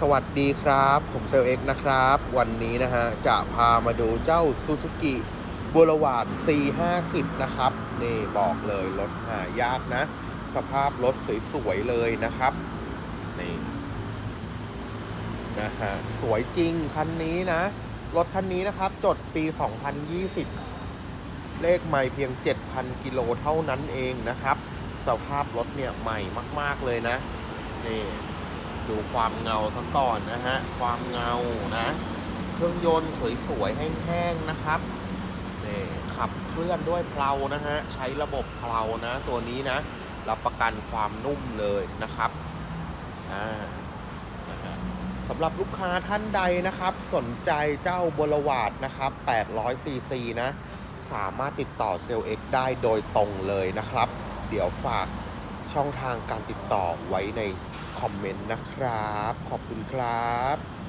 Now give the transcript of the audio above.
สวัสดีครับ ผมเซลเอ็กนะครับ วันนี้นะฮะ จะพามาดูเจ้า Suzuki b o u l e v a r d C50 นะครับ นี่บอกเลยรถหายากนะ สภาพรถสวยๆเลยนะครับ นี่นะฮะ สวยจริงคันนี้นะ รถคันนี้นะครับ จดปี 2020 เลขใหม่เพียง 7,000 กิโลเท่านั้นเองนะครับ สภาพรถเนี่ยใหม่มาก ๆเลยนะ นี่ ดูความเงาซะก่อนนะฮะ ความเงานะ เครื่องยนต์สวยๆ แห้งๆ นะครับนี่ขับเคลื่อนด้วยเพลานะฮะ ใช้ระบบเพลานะ ตัวนี้นะ รับประกันความนุ่มเลยนะครับอ่านะฮะสำหรับลูกค้าท่านใดนะครับ สนใจเจ้าบลวาดนะครับ800ซีซีนะ สามารถติดต่อเซลล์ X ได้โดยตรงเลยนะครับ เดี๋ยวฝาก ช่องทางการติดต่อไว้ในคอมเมนต์นะครับ ขอบคุณครับ